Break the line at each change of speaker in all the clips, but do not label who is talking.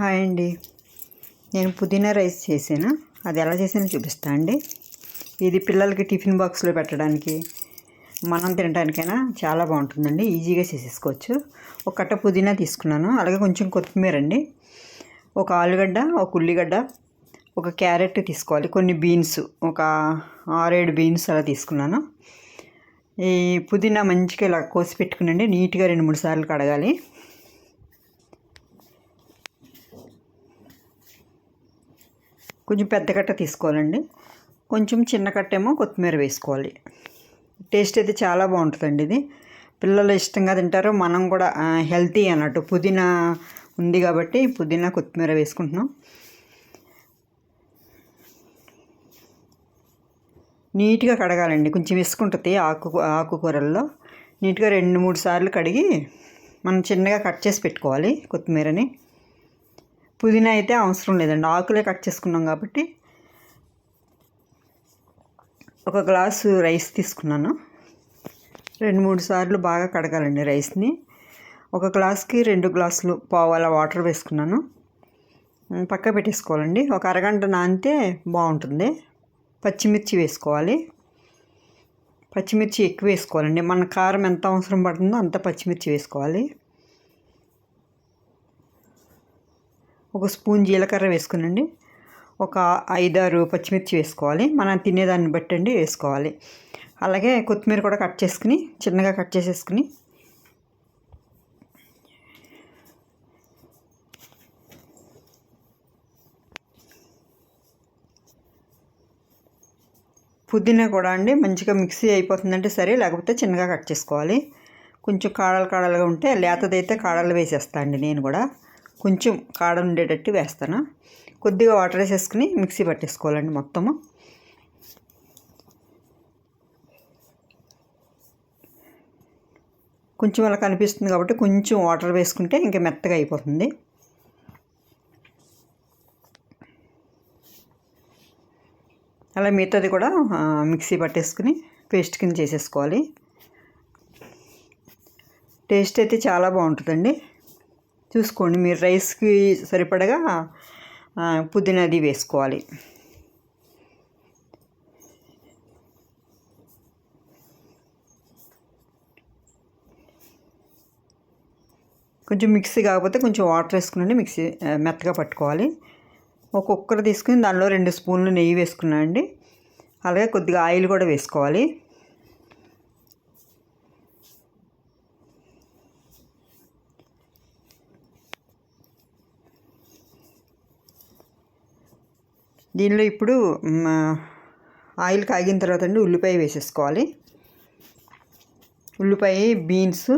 Hi అండి. నేను పుదీనా రైస్ చేశాను అది ఎలా చేసానో చూపిస్తా అండి. ఇది పిల్లలకి టిఫిన్ బాక్స్లో పెట్టడానికి మనం తినడానికైనా చాలా బాగుంటుందండి. ఈజీగా చేసేసుకోవచ్చు. ఒక కట్ట పుదీనా తీసుకున్నాను. అలాగే కొంచెం కొత్తిమీర అండి. ఒక ఆలుగడ్డ ఒక ఉల్లిగడ్డ ఒక క్యారెట్ తీసుకోవాలి. కొన్ని బీన్స్ ఒక ఆరేడు బీన్స్ అలా తీసుకున్నాను. ఈ పుదీనా మంచిగా ఇలా కోసి పెట్టుకునండి. నీట్గా రెండు మూడు సార్లు కడగాలి. కొంచెం పెద్ద కట్ట తీసుకోవాలండి. కొంచెం చిన్న కట్టేమో కొత్తిమీర వేసుకోవాలి. టేస్ట్ అయితే చాలా బాగుంటుందండి ఇది. పిల్లలు ఇష్టంగా తింటారు. మనం కూడా హెల్తీ అన్నట్టు. పుదీనా ఉంది కాబట్టి పుదీనా కొత్తిమీర వేసుకుంటున్నాం. నీట్గా కడగాలండి. కొంచెం వేసుకుంటుంది ఆకు ఆకుకూరల్లో. నీట్గా రెండు మూడు సార్లు కడిగి మనం చిన్నగా కట్ చేసి పెట్టుకోవాలి కొత్తిమీరని. పుదీనా అయితే అవసరం లేదండి. ఆకులే కట్ చేసుకున్నాం కాబట్టి ఒక గ్లాసు రైస్ తీసుకున్నాను. రెండు మూడు సార్లు బాగా కడగాలండి రైస్ని. ఒక గ్లాస్కి రెండు గ్లాసులు పావాల వాటర్ వేసుకున్నాను. పక్క పెట్టేసుకోవాలండి. ఒక అరగంట నానితే బాగుంటుంది. పచ్చిమిర్చి వేసుకోవాలి. పచ్చిమిర్చి ఎక్కువ వేసుకోవాలండి. మన కారం ఎంత అవసరం పడుతుందో అంత పచ్చిమిర్చి వేసుకోవాలి. ఒక స్పూన్ జీలకర్ర వేసుకునండి. ఒక ఐదారు పచ్చిమిర్చి వేసుకోవాలి. మనం తినేదాన్ని బట్టి అండి వేసుకోవాలి. అలాగే కొత్తిమీర కూడా కట్ చేసుకుని చిన్నగా కట్ చేసేసుకుని. పుదీనా కూడా అండి మంచిగా మిక్సీ అయిపోతుందంటే సరే లేకపోతే చిన్నగా కట్ చేసుకోవాలి. కొంచెం కాడలు కాడలుగా ఉంటే లేతదైతే కాడలు వేసేస్తా అండి నేను కూడా. కొంచెం కాడ ఉండేటట్టు వేస్తాను. కొద్దిగా వాటర్ వేసేసుకుని మిక్సీ పట్టేసుకోవాలండి మొత్తము. కొంచెం అలా కనిపిస్తుంది కాబట్టి కొంచెం వాటర్ వేసుకుంటే ఇంకా మెత్తగా అయిపోతుంది. అలా మిగతాది కూడా మిక్సీ పట్టేసుకుని పేస్ట్ కింద చేసేసుకోవాలి. టేస్ట్ అయితే చాలా బాగుంటుందండి. చూసుకోండి. మీరు రైస్కి సరిపడగా పుదీనాది వేసుకోవాలి. కొంచెం మిక్సీ కాకపోతే కొంచెం వాటర్ వేసుకుని మిక్సీ మెత్తగా పట్టుకోవాలి. ఒక కుక్కర్ తీసుకుని దానిలో రెండు స్పూన్లు నెయ్యి వేసుకున్నాను అండి అలాగే కొద్దిగా ఆయిల్ కూడా వేసుకోవాలి. దీనిలో ఇప్పుడు ఆయిల్ కాగిన తర్వాత అండి ఉల్లిపాయ వేసేసుకోవాలి. ఉల్లిపాయ బీన్స్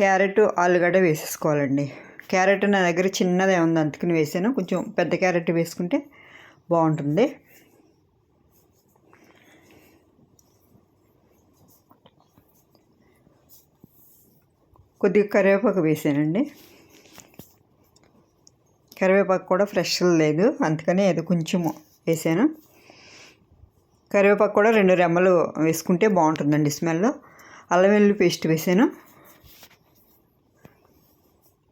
క్యారెట్ ఆలుగడ్డ వేసేసుకోవాలండి. క్యారెట్ నా దగ్గర చిన్నదే ఉంది అందుకని వేసాను. కొంచెం పెద్ద క్యారెట్ వేసుకుంటే బాగుంటుంది. కొద్దిగా కరివేపాకు వేసానండి. కరివేపాకు కూడా ఫ్రెష్ లేదు. అందుకని ఏదో కొంచెం వేసాను. కరివేపాకు కూడా రెండు రెమ్మలు వేసుకుంటే బాగుంటుందండి స్మెల్. అల్లం వెల్లుల్లి పేస్ట్ వేసాను.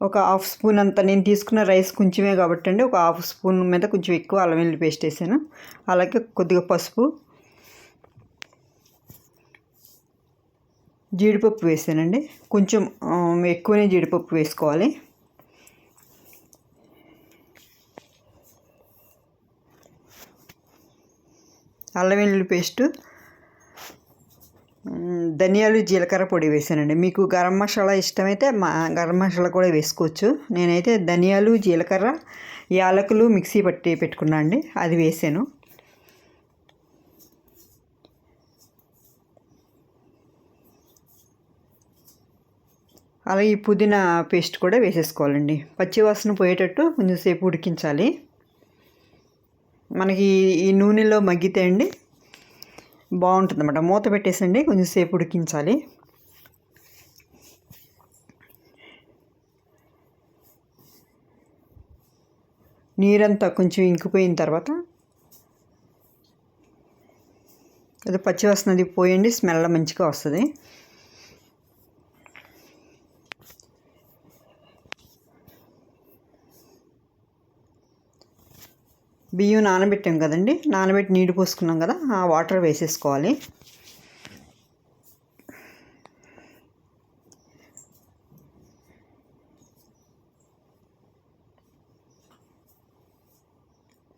ఒక హాఫ్ స్పూన్ అంత నేను తీసుకున్న రైస్ కొంచెమే కాబట్టి అండి. ఒక హాఫ్ స్పూన్ మీద కొంచెం ఎక్కువ అల్లం వెల్లుల్లి పేస్ట్ వేసాను. అలాగే కొద్దిగా పసుపు జీడిపప్పు వేసానండి. కొంచెం ఎక్కువనే జీడిపప్పు వేసుకోవాలి. అల్లం వెల్లుల్లి పేస్టు ధనియాలు జీలకర్ర పొడి వేసానండి. మీకు గరం మసాలా ఇష్టమైతే మా గరం మసాలా కూడా వేసుకోవచ్చు. నేనైతే ధనియాలు జీలకర్ర యాలకులు మిక్సీ పట్టి పెట్టుకున్నా అండి. అది వేసాను. అలాగే ఈ పుదీనా పేస్ట్ కూడా వేసేసుకోవాలండి. పచ్చివాసన పోయేటట్టు కొంచెంసేపు ఉడికించాలి. మనకి ఈ నూనెలో మగ్గితే అండి బాగుంటుంది అన్నమాట. మూత పెట్టేసండి కొంచెం సేపు ఉడికించాలి. నీరంతా కొంచెం ఇంకిపోయిన తర్వాత అది పచ్చివాసనది పోయండి స్మెల్ మంచిగా వస్తుంది. బియ్యం నానబెట్టాం కదండి. నానబెట్టి నీళ్ళు పోసుకున్నాం కదా ఆ వాటర్ వేసేసుకోవాలి.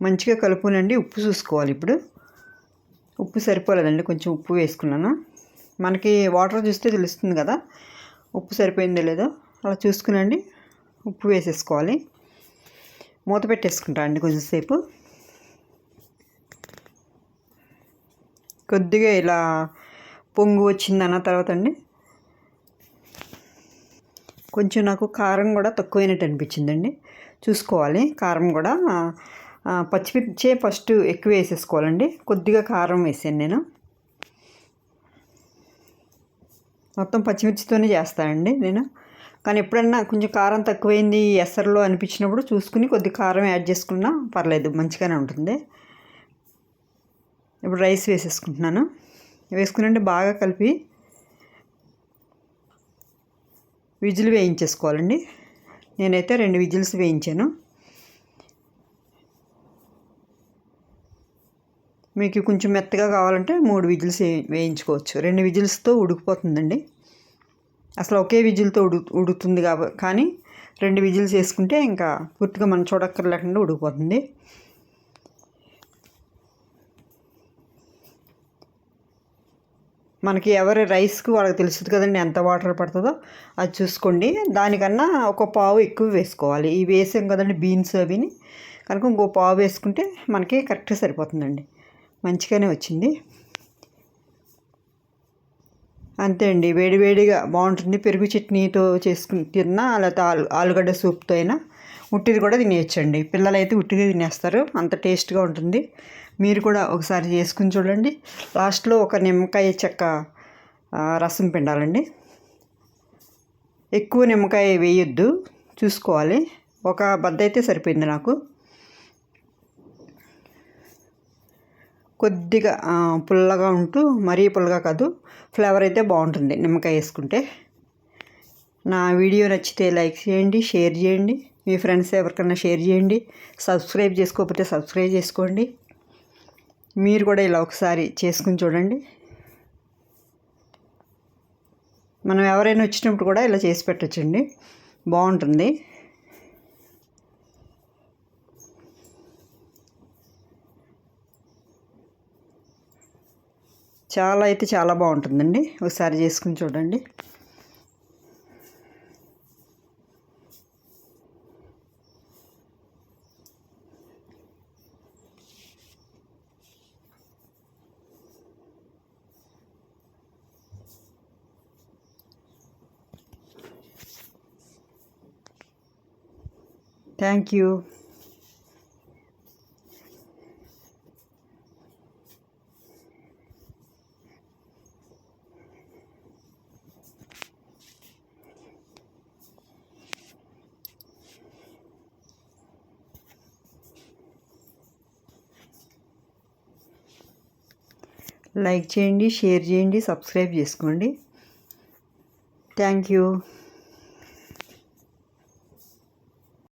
మంచిగా కలుపునండి ఉప్పు చూసుకోవాలి ఇప్పుడు. ఉప్పు సరిపోలేదండి కొంచెం ఉప్పు వేసుకున్నాను. మనకి వాటర్ చూస్తే తెలుస్తుంది కదా ఉప్పు సరిపోయిందో లేదో. అలా చూసుకునండి ఉప్పు వేసేసుకోవాలి. మూత పెట్టేసుకుంటా అండి కొంచెంసేపు కొద్దిగా ఇలా పొంగు వచ్చిందన్న తర్వాత అండి. కొంచెం నాకు కారం కూడా తక్కువైనట్టు అనిపించిందండి. చూసుకోవాలి. కారం కూడా పచ్చిమిర్చే ఫస్ట్ ఎక్కువ వేసేసుకోవాలండి. కొద్దిగా కారం వేసాను నేను. మొత్తం పచ్చిమిర్చితోనే చేస్తానండి నేను. కానీ ఎప్పుడన్నా కొంచెం కారం తక్కువైంది ఎసర్లో అనిపించినప్పుడు చూసుకుని కొద్ది కారం యాడ్ చేసుకున్నా పర్లేదు మంచిగానే ఉంటుంది. ఇప్పుడు రైస్ వేసేసుకుంటున్నాను. వేసుకునండి బాగా కలిపి విజిల్ వేయించేసుకోవాలండి. నేనైతే రెండు విజిల్స్ వేయించాను. మీకు కొంచెం మెత్తగా కావాలంటే మూడు విజిల్స్ వేయించుకోవచ్చు. రెండు విజిల్స్తో ఉడికిపోతుందండి. అసలు ఒకే విజిల్తో ఉడు ఉడుకుతుంది కాబట్టి కానీ రెండు విజిల్స్ వేసుకుంటే ఇంకా పూర్తిగా మనం చూడక్కర్లేకుండా ఉడికిపోతుంది. మనకి ఎవరి రైస్కి వాళ్ళకి తెలుస్తుంది కదండి ఎంత వాటర్ పడుతుందో అది చూసుకోండి. దానికన్నా ఒక పావు ఎక్కువ వేసుకోవాలి. ఇవి వేసాం కదండి బీన్స్ అవిని. కనుక ఇంకో పావు వేసుకుంటే మనకి కరెక్ట్గా సరిపోతుందండి. మంచిగానే వచ్చింది. అంతే అండి. వేడివేడిగా బాగుంటుంది. పెరుగు చట్నీతో చేసుకుని తిన్నా లేకపోతే ఆలు ఆలుగడ్డ సూప్తో అయినా ఉట్టిది కూడా తినేయచ్చండి. పిల్లలైతే ఉట్టిది తినేస్తారు. అంత టేస్ట్గా ఉంటుంది. మీరు కూడా ఒకసారి చేసుకుని చూడండి. లాస్ట్లో ఒక నిమ్మకాయ చెక్క రసం పిండాలండి. ఎక్కువ నిమ్మకాయ వేయొద్దు చూసుకోవాలి. ఒక బద్ద అయితే సరిపోయింది నాకు. కొద్దిగా పుల్లగా ఉంటూ మరీ పుల్లగా కాదు ఫ్లేవర్ అయితే బాగుంటుంది నిమ్మకాయ వేసుకుంటే. నా వీడియో నచ్చితే లైక్ చేయండి షేర్ చేయండి. మీ ఫ్రెండ్స్ ఎవరికైనా షేర్ చేయండి. సబ్స్క్రైబ్ చేసుకోకపోతే సబ్స్క్రైబ్ చేసుకోండి. మీరు కూడా ఇలా ఒకసారి చేసుకుని చూడండి. మనం ఎవరైనా వచ్చినప్పుడు కూడా ఇలా చేసి పెట్టచ్చండి. బాగుంటుంది. చాలా అయితే చాలా బాగుంటుందండి. ఒకసారి చేసుకుని చూడండి. థ్యాంక్ యూ లైక్ చేయండి షేర్ చేయండి సబ్స్క్రైబ్ చేసుకోండి. Thank you